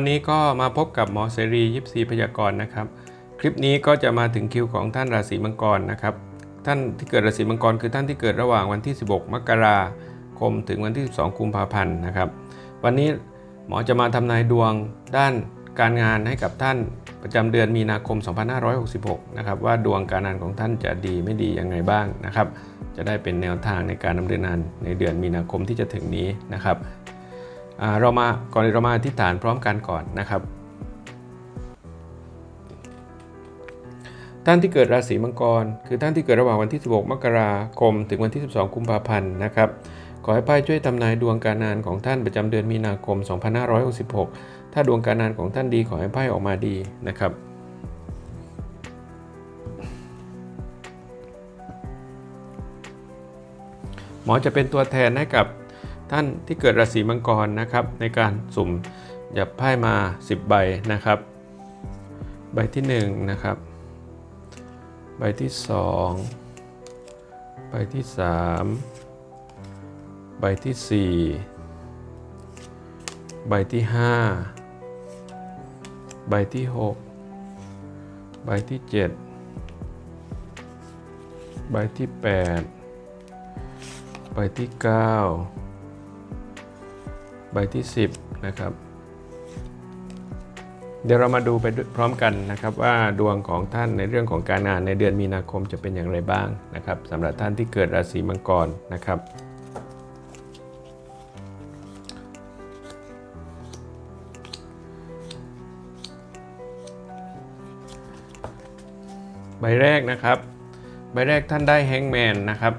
วันนี้ก็มาพบกับหมอเสรียิปซีพยากรณ์นะครับ คลิปนี้ก็จะมาถึงคิวของท่านราศีมังกรนะครับ ท่านที่เกิดราศีมังกรคือท่านที่เกิดระหว่างวันที่ 16 มกราคมถึงวันที่ 12 กุมภาพันธ์นะครับ วันนี้หมอจะมาทำนายดวงด้านการงานให้กับท่านประจำเดือนมีนาคม 2566 นะครับว่าดวงการงานของท่านจะดีไม่ดียังไงบ้างนะครับ จะได้เป็นแนวทางในการดำเนินงานในเดือนมีนาคมที่จะถึงนี้นะครับ เรามาก่อนเรามาอธิษฐานพร้อมกันก่อนนะครับ ท่านที่เกิดราศีมังกร คือท่านที่เกิดระหว่างวันที่ 16 มกราคม ถึงวันที่ 12 กุมภาพันธ์นะครับขอให้ไพ่ช่วยทำนายดวงการงานของท่านประจำเดือนมีนาคม 2566 ถ้าดวงการงานของท่านดีขอให้ไพ่ออกมาดีนะครับหมอจะเป็นตัวแทนให้กับ ท่านที่เกิดราศีมังกรนะครับ ในการสุ่มหยับไพ่มา 10 ใบนะครับ ใบที่1นะครับ ใบที่ 2 ใบที่ 3 ใบที่ 4 ใบที่ 5 ใบที่ 6 ใบที่ 7 ใบที่ 8 ใบที่ 9 บที่ 10 นะครับ เดี๋ยวเรามาดูไปพร้อมกันนะครับ ว่าดวงของท่านในเรื่องของการงานในเดือนมีนาคมจะเป็นอย่างไรบ้างนะครับสำหรับท่านที่เกิดราศีมังกรนะครับใบแรกนะครับ ใบแรกท่านได้แฮงแมนนะครับ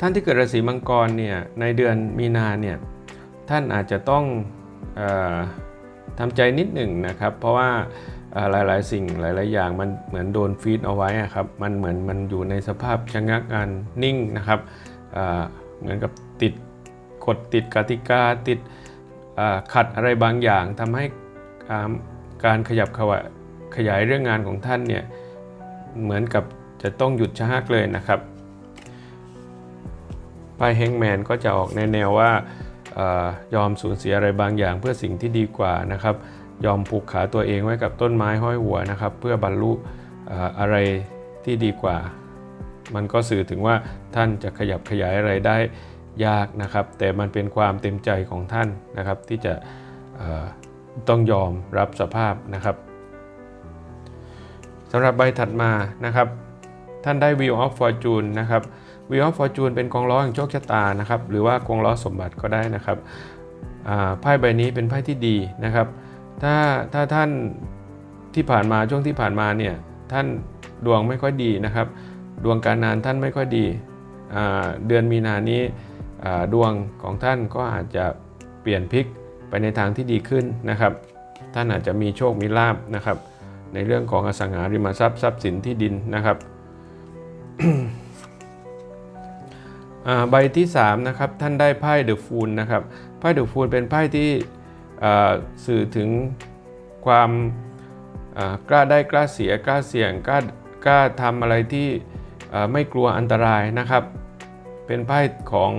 ท่านที่เกิดราศีมังกรเนี่ยในเดือนมีนาเนี่ย ท่านอาจจะต้องอทำใจนิดหนึ่งนะครับ เพราะว่าหลายๆ สิ่งหลาย ๆ อย่างมันเหมือนโดนฟีดเอาไว้ครับมันเหมือนมันอยู่ในสภาพชะงักงานนิ่งนะครับเหมือนกับติดกฎติดกติกาติดขัดอะไรบางอย่างทำให้การขยับขขยายเรื่องงานของท่านเนี่ยเหมือนกับจะต้องหยุดชะงักเลยนะครับไพ่แฮงแมนก็จะออกในแนวว่า ยอมสูญเสียอะไรบางอย่างเพื่อสิ่งที่ดีกว่านะครับ ยอมผูกขาตัวเองไว้กับต้นไม้ห้อยหัวนะครับ เพื่อบรรลุออะไรที่ดีกว่า มันก็สื่อถึงว่าท่านจะขยับขยายอะไรได้ยากนะครับ แต่มันเป็นความเต็มใจของท่านนะครับ ที่จะต้องยอมรับสภาพนะครับสำหรับใบถัดมานะครับ ท่านได้ Wheel of Fortune นะครับ Wheel of Fortune เป็นกองล้อแห่งโชคชะตานะครับหรือว่ากองล้อสมบัติก็ได้นะครับไพ่ใบนี้เป็นไพ่ที่ดีนะครับ ถ้าถ้าท่านที่ผ่านมาช่วงที่ผ่านมาเนี่ยท่านดวงไม่ค่อยดีนะครับ ดวงการงานท่านไม่ค่อยดี เดือนมีนานี้ดวงของท่านก็อาจจะเปลี่ยนพลิกไปในทางที่ดีขึ้นนะครับ ท่านอาจจะมีโชคมีลาบนะครับ ในเรื่องของอสังหาริมทรัพย์ทรัพย์สินที่ดินนะครับ ใบที่3นะครับท่านได้ไพ่เดอะฟูลนะครับไพ่เดอะฟูลเป็นไพ่ที่สื่อถึงความกล้าได้กล้าเสียกล้าเสี่ยงกล้ากล้าทำอะไรที่ไม่กลัวอันตรายนะครับ เป็นไพ่ของ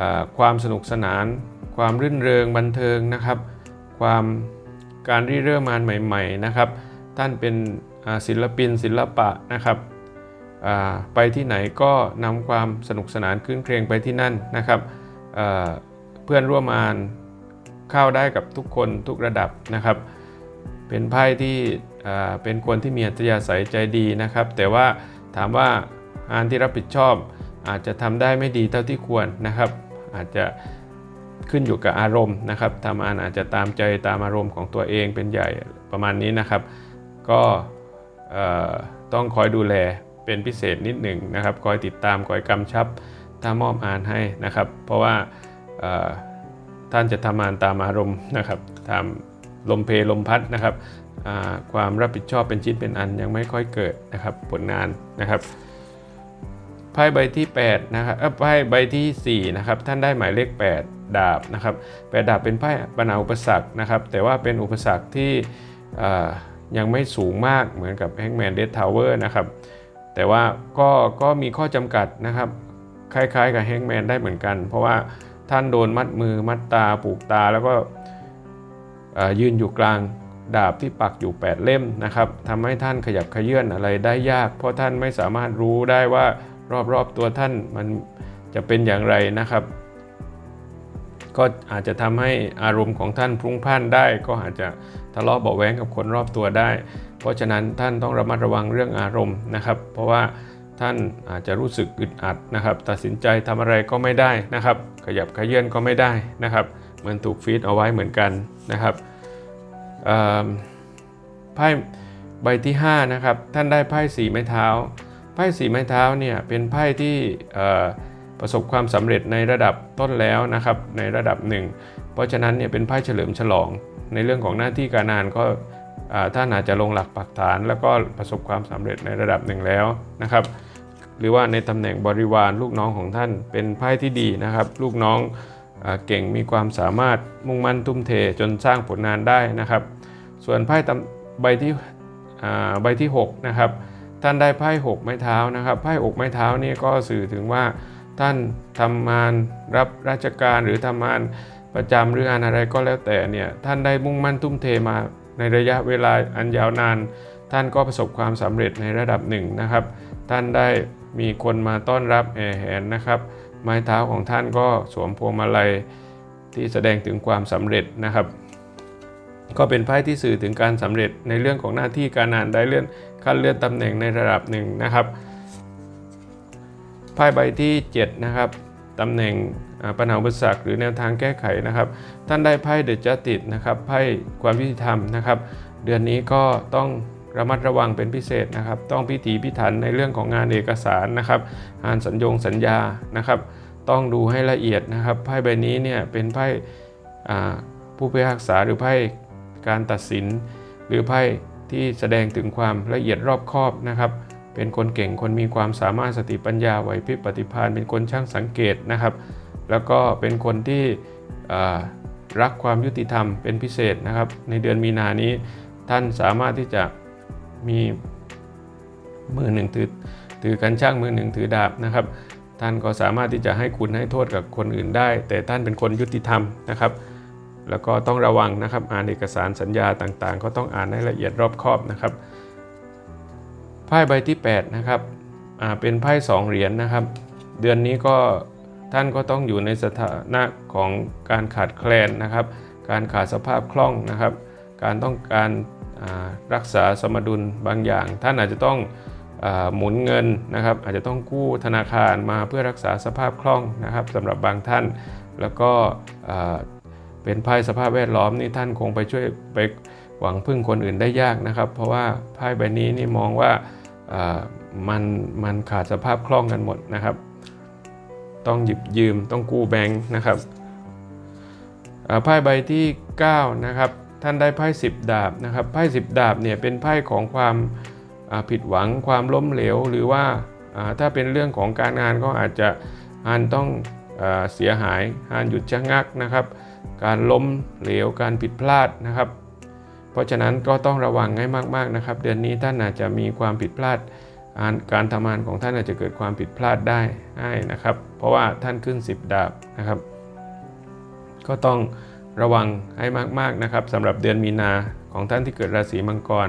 อความสนุกสนาน ความรื่นเริงบันเทิงนะครับ ความการริเริ่มงานใหม่ ๆนะครับ ท่านเป็นศิลปินศิลปะนะครับ ไปที่ไหนก็นำความสนุกสนานคืนเครงไปที่นั่นนะครับอ่าเพื่อนร่วมงานเข้าได้กับทุกคนทุกระดับนะครับ เป็นไพ่ที่อ่เป็นคนที่มีอัธยาศัยใจดีนะครับ แต่ว่าถามว่างานที่รับผิดชอบอาจจะทำได้ไม่ดีเท่าที่ควรนะครับ อาจจะขึ้นอยู่กับอารมณ์นะครับทำงานอาจจะตามใจตามอารมณ์ของตัวเองเป็นใหญ่ประมาณนี้นะครับ ก็ต้องคอยดูแล เป็นพิเศษนิดหนึ่งนะครับคอยติดตามคอยกำชับถ้ามอบอ่านให้นะครับ เพราะว่าท่านจะทำงานตามอารมณ์นะครับตามลมเพลลมพัดนะครับความรับผิดชอบเป็นชิ้นเป็นอันยังไม่ค่อยเกิดนะครับผลงานนะครับไพ่ใบที่8นะครับไพ่ใบทีสี่4นะครับท่านได้หมายเลข 8 ดาบนะครับแปดดาบเป็นไพ่ปัญหาอุปสรรคนะครับแต่ว่าเป็นอุปสรรคที่ยังไม่สูงมากเหมือนกับแฮงแมนเด t ทาวเวอร์นะครับ แต่ว่าก็ก็มีข้อจำกัดนะครับ คล้ายๆ กับแฮงแมนได้เหมือนกัน เพราะว่าท่านโดนมัดมือมัดตาผูกตาแล้วก็ยืนอยู่กลางดาบที่ปักอยู่ 8 เล่มนะครับทำให้ท่านขยับขยื่นอะไรได้ยาก เพราะท่านไม่สามารถรู้ได้ว่ารอบๆตัวท่านมันจะเป็นอย่างไรนะครับ ก็อาจจะทำให้อารมณ์ของท่านพลุ้งพ่านได้ก็อาจจะ ทะเลาะเบาแว้งกับคนรอบตัวได้ เพราะฉะนั้นท่านต้องระมัดระวังเรื่องอารมณ์นะครับ เพราะว่าท่านอาจจะรู้สึกอึดอัดนะครับ ตัดสินใจทำอะไรก็ไม่ได้นะครับ ขยับขยื่นก็ไม่ได้นะครับ เหมือนถูกฟีดเอาไว้เหมือนกันนะครับไพ่ใบที่5นะครับท่านได้ไพ่สีไม้เท้า ไพ่สีไม้เท้าเนี่ยเป็นไพ่ที่ประสบความสำเร็จในระดับต้นแล้วนะครับในระดับหนึ่งเพราะฉะนั้นเนี่ยเป็นไพ่เฉลิมฉลอง ในเรื่องของหน้าที่การงานก็อ่าท่านอาจจะลงหลักปักฐาน แล้วก็ประสบความสำเร็จในระดับหนึ่งแล้วนะครับ หรือว่าในตำแหน่งบริวารลูกน้องของท่านเป็นไพ่ที่ดีนะครับ ลูกน้องอเก่งมีความสามารถมุ่งมั่นทุ่มเทจนสร้างผลงานได้นะครับ ส่วนไพ่ใบที่ใบที่6นะครับท่านได้ไพ่6ไม้เท้านะครับไพ่อกไม้เท้านี่ก็สื่อถึงว่าท่านทำงานรับราชการหรือทำงาน ประจำหรืองานอะไรก็แล้วแต่เนี่ยท่านได้มุ่งมั่นทุ่มเทมาในระยะเวลาอันยาวนาน ท่านก็ประสบความสำเร็จในระดับหนึ่งนะครับ ท่านได้มีคนมาต้อนรับแห่แหนนะครับ ไม้เท้าของท่านก็สวมพวงมาลัยที่แสดงถึงความสำเร็จนะครับ ก็เป็นไพ่ที่สื่อถึงการสำเร็จในเรื่องของหน้าที่การงานได้เลื่อนขั้นเลื่อนตำแหน่งในระดับหนึ่งนะครับไพ่ใบที่7นะครับ ตำแหน่งปัญหาอุปสรรคหรือแนวทางแก้ไขนะครับ ท่านได้ไพ่เดจัติสนะครับไพ่ความยุติธรรมนะครับ เดือนนี้ก็ต้องระมัดระวังเป็นพิเศษนะครับ ต้องพิถีพิถันในเรื่องของงานเอกสารนะครับงานสัญญงสัญญานะครับ ต้องดูให้ละเอียดนะครับไพ่ใบนี้เนี่ยเป็นไพ่ผู้พิพากษาหรือไพ่การตัดสิน หรือไพ่ที่แสดงถึงความละเอียดรอบคอบนะครับ เป็นคนเก่งคนมีความสามารถสติปัญญาไหวพริบปฏิภาณเป็นคนช่างสังเกตนะครับ แล้วก็เป็นคนที่รักความยุติธรรมเป็นพิเศษนะครับ ในเดือนมีนานี้ท่านสามารถที่จะมีมือหนึ่งถือถือกันช่างมือหนึ่งถือดาบนะครับ ท่านก็สามารถที่จะให้คุณให้โทษกับคนอื่นได้ แต่ท่านเป็นคนยุติธรรมนะครับ แล้วก็ต้องระวังนะครับอ่านเอกสารสัญญาต่างๆ ก็ต้องอ่านให้ละเอียดรอบคอบนะครับ ไพ่ใบที่8นะครับเป็นไพ่สองเหรียญนะครับ เดือนนี้ก็ท่านก็ต้องอยู่ในสถานะของการขาดแคลนนะครับ การขาดสภาพคล่องนะครับ การต้องการรักษาสมดุลบางอย่าง ท่านอาจจะต้องอหมุนเงินนะครับ อาจจะต้องกู้ธนาคารมาเพื่อรักษาสภาพคล่องนะครับสำหรับบางท่าน แล้วก็เป็นภัยสภาพแวดล้อมนี่ท่านคงไปช่วยไปหวังพึ่งคนอื่นได้ยากนะครับ เพราะว่าไพ่ใบนี้นี่มองว่าอ่า มันมันขาดสภาพคล่องกันหมดนะครับ ต้องหยิบยืมต้องกู้แบงค์นะครับไพ่ใบที่ 9 นะครับ ท่านได้ไพ่10 ดาบนะครับไพ่10 ดาบเนี่ยเป็นไพ่ของความาผิดหวังความล้มเหลว หรือว่าาถ้าเป็นเรื่องของการงานก็อาจจะอันต้องอเสียหายอันหยุดชะงักนะครับ การล้มเหลวการผิดพลาดนะครับ เพราะฉะนั้นก็ต้องระวังให้มากๆนะครับ เดือนนี้ท่านอาจจะมีความผิดพลาดาการทำงานของท่านอาจจะเกิดความผิดพลาดได้ง่ายนะครับ เพราะว่าท่านขึ้น 10 ดาบนะครับ ก็ต้องระวังให้มากๆนะครับสำหรับเดือนมีนาของท่านที่เกิดราศีมังกร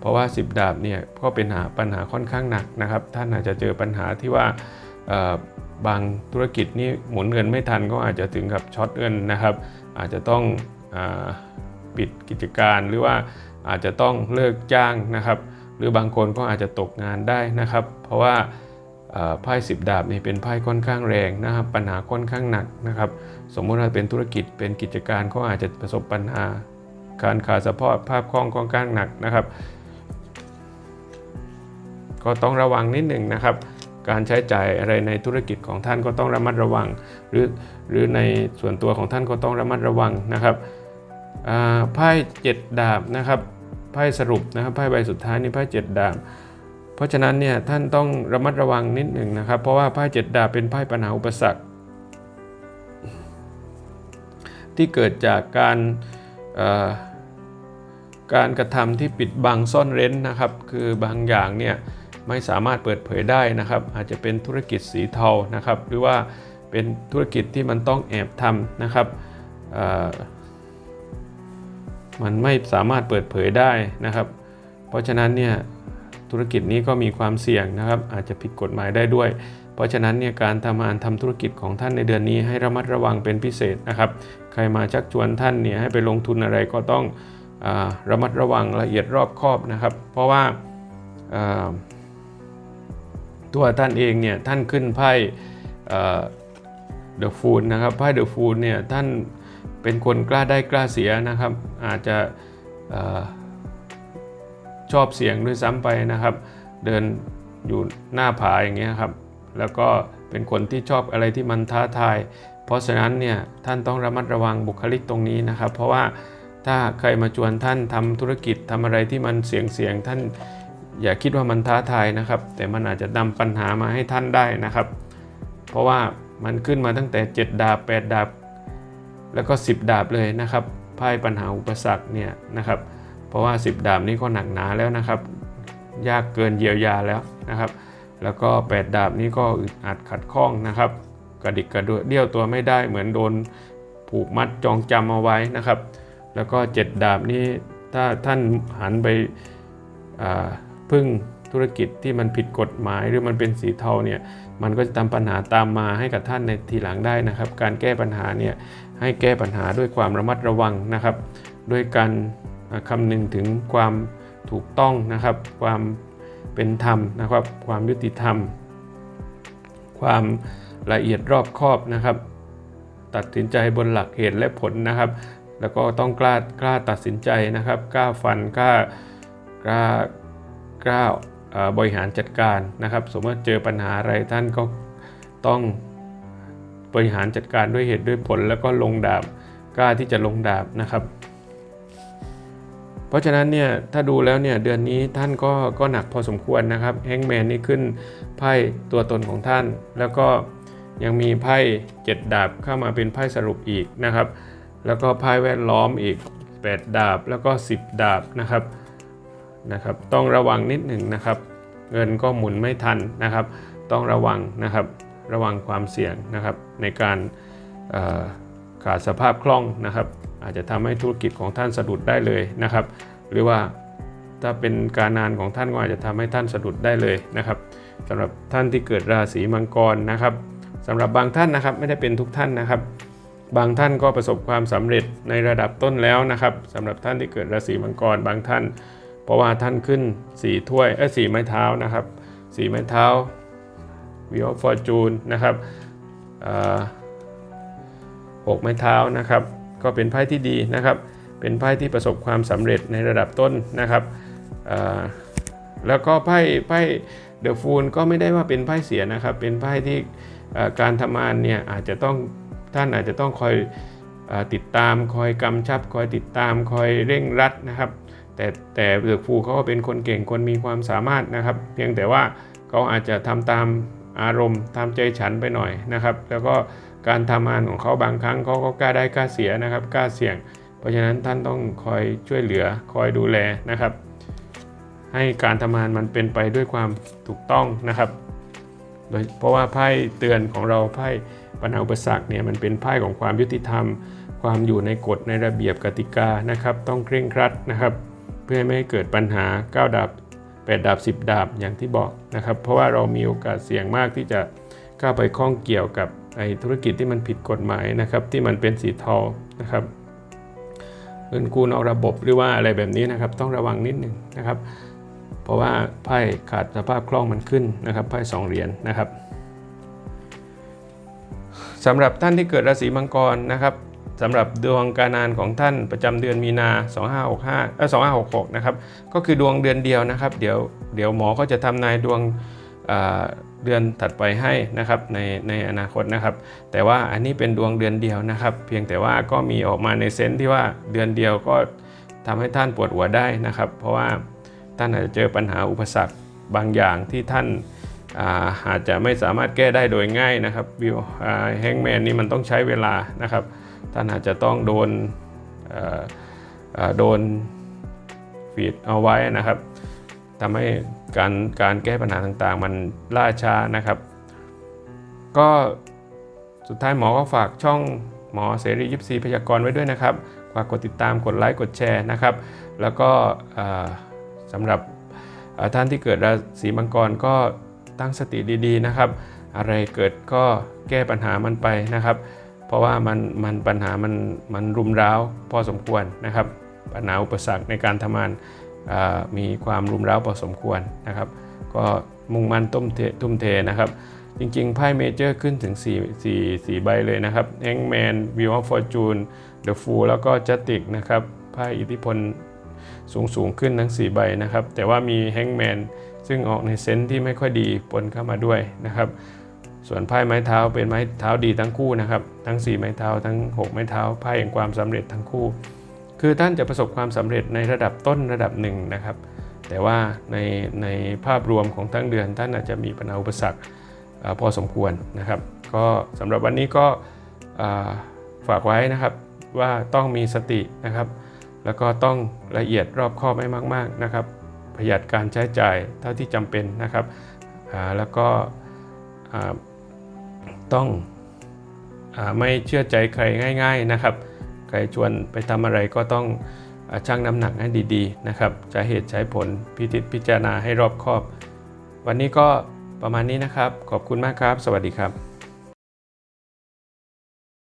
เพราะว่า 10 ดาบเนี่ยก็เป็นหาปัญหาค่อนข้างหนักนะครับ ท่านอาจจะเจอปัญหาที่ว่าบางธุรกิจนี่หมุนเงินไม่ทันก็อาจจะถึงกับช็อตเงินนะครับ อาจจะต้องอ ปิดกิจการหรือว่าอาจจะต้องเลิกจ้างนะครับ หรือบางคนก็อาจจะตกงานได้นะครับ เพราะว่าไพ่สิบดาบนี่เป็นไพ่ค่อนข้างแรงนะครับปัญหาค่อนข้างหนักนะครับ สมมติว่าเป็นธุรกิจเป็นกิจการก็อาจจะประสบปัญหาการขาดสภาพภาพคล่องค่อนข้างหนักนะครับ ก็ต้องระวังนิดหนึ่งนะครับ การใช้จ่ายอะไรในธุรกิจของท่านก็ต้องระมัดระวัง หรือหรือในส่วนตัวของท่านก็ต้องระมัดระวังนะครับ ไพ่เจ็ดดาบนะครับไพ่สรุปนะครับไพ่ใบสุดท้ายนี่ไพ่เจ็ดดาบ เพราะฉะนั้นเนี่ยท่านต้องระมัดระวังนิดหนึ่งนะครับ เพราะว่าไพ่เจ็ดดาบเป็นไพ่ปัญหาอุปสรรค ที่เกิดจากการการกระทำที่ปิดบังซ่อนเร้นนะครับ คือบางอย่างเนี่ยไม่สามารถเปิดเผยได้นะครับ อาจจะเป็นธุรกิจสีเทานะครับ หรือว่าเป็นธุรกิจที่มันต้องแอบทำนะครับ มันไม่สามารถเปิดเผยได้นะครับ เพราะฉะนั้นเนี่ยธุรกิจนี้ก็มีความเสี่ยงนะครับ อาจจะผิดกฎหมายได้ด้วย เพราะฉะนั้นเนี่ยการทำงานทำธุรกิจของท่านในเดือนนี้ให้ระมัดระวังเป็นพิเศษนะครับ ใครมาชักชวนท่านเนี่ยให้ไปลงทุนอะไรก็ต้องอระมัดระวังละเอียดรอบคอบนะครับ เพราะว่าตัวท่านเองเนี่ยท่านขึ้นไพ่เดอะฟูลนะครับไพ่เดอะฟูลเนี่ยท่าน เป็นคนกล้าได้กล้าเสียนะครับ อาจจะออชอบเสี่ยงด้วยซ้ำไปนะครับ เดินอยู่หน้าผาอย่างเงี้ยครับ แล้วก็เป็นคนที่ชอบอะไรที่มันท้าทาย เพราะฉะนั้นเนี่ยท่านต้องระมัดระวังบุคลิกตรงนี้นะครับ เพราะว่าถ้าใครมาชวนท่านทำธุรกิจทำอะไรที่มันเสี่ยงเสี่ยงๆท่านอย่าคิดว่ามันท้าทายนะครับ แต่มันอาจจะนำปัญหามาให้ท่านได้นะครับ เพราะว่ามันขึ้นมาตั้งแต่ 7 ดาบ 8 ดาบ แล้วก็ 10 ดาบเลยนะครับไพ่ปัญหาอุปสรรคเนี่ยนะครับ เพราะว่า 10 ดาบนี้ก็หนักหนาแล้วนะครับ ยากเกินเยียวยาแล้วนะครับ แล้วก็ 8 ดาบนี้ก็อึดอัดขัดข้องนะครับ กระดิกกระเดี่ยวตัวไม่ได้เหมือนโดนผูกมัดจองจำเอาไว้นะครับ แล้วก็ 7 ดาบนี้ถ้าท่านหันไปพึ่ง ธุรกิจที่มันผิดกฎหมายหรือมันเป็นสีเทาเนี่ยมันก็จะตามปัญหาตามมาให้กับท่านในทีหลังได้นะครับ การแก้ปัญหาเนี่ยให้แก้ปัญหาด้วยความระมัดระวังนะครับ ด้วยการอ่าคำนึงถึงความถูกต้องนะครับ ความเป็นธรรมนะครับ ความยุติธรรม ความละเอียดรอบคอบนะครับ ตัดสินใจบนหลักเหตุและผลนะครับ แล้วก็ต้องกล้ากล้าตัดสินใจนะครับ กล้าฟันกล้ากล้ากล้า บริหารจัดการนะครับ สมมติเจอปัญหาอะไรท่านก็ต้องบริหารจัดการด้วยเหตุด้วยผล แล้วก็ลงดาบกล้าที่จะลงดาบนะครับ เพราะฉะนั้นเนี่ยถ้าดูแล้วเนี่ยเดือนนี้ท่านก็ก็หนักพอสมควรนะครับแฮงแมนนี่ขึ้นไพ่ตัวตนของท่าน แล้วก็ยังมีไพ่7ดาบเข้ามาเป็นไพ่สรุปอีกนะครับ แล้วก็ไพ่แวดล้อมอีก 8 ดาบแล้วก็ 10 ดาบนะครับ นะครับ ต้องระวังนิดหนึ่งนะครับ เงินก็หมุนไม่ทันนะครับ ต้องระวังนะครับ ระวังความเสี่ยงนะครับ ในการขาดสภาพคล่องนะครับ อาจจะทำให้ธุรกิจของท่านสะดุดได้เลยนะครับ หรือว่าถ้าเป็นการงานของท่านก็อาจจะทำให้ท่านสะดุดได้เลยนะครับสำหรับท่านที่เกิดราศีมังกรนะครับสำหรับบางท่านนะครับไม่ได้เป็นทุกท่านนะครับ บางท่านก็ประสบความสำเร็จในระดับต้นแล้วนะครับสำหรับท่านที่เกิดราศีมังกรบางท่าน เพราะว่าท่านขึ้นสี่ถ้วยเอ้สี่ไม้เท้านะครับสี่ไม้เท้าวิวฟอร์จูนนะครับอ่าหกไม้เท้านะครับ ก็เป็นไพ่ที่ดีนะครับ เป็นไพ่ที่ประสบความสำเร็จในระดับต้นนะครับอ่าแล้วก็ไพ่ไพ่เดอะฟูลก็ไม่ได้ว่าเป็นไพ่เสียนะครับ เป็นไพ่ที่การทำงานเนี่ยอาจจะต้องท่านอาจจะต้องคอยอติดตามคอยกำชับ คอยติดตามคอยเร่งรัดนะครับ แต่แต่เดอะฟูเขาก็เป็นคนเก่งคนมีความสามารถนะครับ เพียงแต่ว่าเขาอาจจะทำตามอารมณ์ตามใจฉันไปหน่อยนะครับ แล้วก็การทำงานของเขาบางครั้งเขาก็กล้าได้กล้าเสียนะครับกล้าเสี่ยง เพราะฉะนั้นท่านต้องคอยช่วยเหลือคอยดูแลนะครับ ให้การทำงานมันเป็นไปด้วยความถูกต้องนะครับโดยเพราะว่าไพ่เตือนของเราไพ่ปัญหาอุปสรรคเนี่ยมันเป็นไพ่ของความยุติธรรม ความอยู่ในกฎในระเบียบกติกานะครับ ต้องเคร่งครัดนะครับ เพื่อไม่ให้เกิดปัญหา 9 ดาบ 8 ดาบ 10 ดาบอย่างที่บอกนะครับ เพราะว่าเรามีโอกาสเสี่ยงมากที่จะเข้าไปข้องเกี่ยวกับไอ้ธุรกิจที่มันผิดกฎหมายนะครับ ที่มันเป็นสีเทานะครับเงินกู้นอกระบบหรือว่าอะไรแบบนี้นะครับ ต้องระวังนิดหนึ่งนะครับ เพราะว่าไพ่ขาดสภาพคล่องมันขึ้นนะครับไพ่สองเหรียญนะครับสำหรับท่านที่เกิดราศีมังกรนะครับ สำหรับดวงการงานของท่านประจำเดือนมีนา 2565เออ2566 นะครับ ก็คือดวงเดือนเดียวนะครับ เดี๋ยวเดี๋ยวหมอก็จะทำนายดวงเดือนถัดไปให้นะครับในในอนาคตนะครับ แต่ว่าอันนี้เป็นดวงเดือนเดียวนะครับ เพียงแต่ว่าก็มีออกมาในเซนส์ที่ว่าเดือนเดียวก็ทำให้ท่านปวดหัวได้นะครับ เพราะว่าท่านอาจจะเจอปัญหาอุปสรรคบางอย่างที่ท่านอาอาจจะไม่สามารถแก้ได้โดยง่ายนะครับวิวแฮงแมนนี่มันต้องใช้เวลานะครับ ท่านอาจจะต้องโดนโดนฟีดเอาไว้นะครับทำให้การการแก้ปัญหาต่างๆ มันล่าช้านะครับ ก็สุดท้ายหมอก็ฝากช่องหมอเสรียิปซีพยากรไว้ด้วยนะครับฝากกดติดตามกดไลค์กดแชร์นะครับ แล้วก็สำหรับท่านที่เกิดราศีมังกรก็ตั้งสติดีๆนะครับ อะไรเกิดก็แก้ปัญหามันไปนะครับ เพราะว่ามันมันปัญหามันมันรุมร้าวพอสมควรนะครับ ปัญหาอุปสรรคในการทำงานมีความรุมร้าวพอสมควรนะครับ ก็มุ่งมั่นตุ้มเททุ่มเทนะครับ จริงๆไพ่เมเจอร์ขึ้นถึง 4 4 4 ใบเลยนะครับแ a งแมนวิวออฟฟอร์จูนเดอะฟูแล้วก็จัตติกนะครับไพ่อิทธิพลสูงสูงขึ้นทั้ง 4 ใบนะครับ แต่ว่ามีแฮงแมนซึ่งออกในเซนส์ที่ไม่ค่อยดีปนเข้ามาด้วยนะครับ ส่วนไพ่ไม้เท้าเป็นไม้เท้าดีทั้งคู่นะครับ ทั้ง 4 ไม้เท้าทั้ง 6 ไม้เท้าไพ่แห่งความสำเร็จทั้งคู่ คือท่านจะประสบความสำเร็จในระดับต้นระดับหนึ่งนะครับ แต่ว่าในในภาพรวมของทั้งเดือน ท่านอาจจะมีปัญหาอุปสรรคพอสมควรนะครับ ก็สำหรับวันนี้ก็ฝากไว้นะครับว่าต้องมีสตินะครับ แล้วก็ต้องละเอียดรอบคอบให้มากๆนะครับ ประหยัดการใช้จ่ายเท่าที่จำเป็นนะครับแล้วก็ ต้องอไม่เชื่อใจใครง่าย ๆนะครับ ใครชวนไปทำอะไรก็ต้องอชั่งน้ำหนักให้ดีๆนะครับจะเหตุใช้ผลพิจิตพิจารณาให้รอบคอบ วันนี้ก็ประมาณนี้นะครับ ขอบคุณมากครับ สวัสดีครับ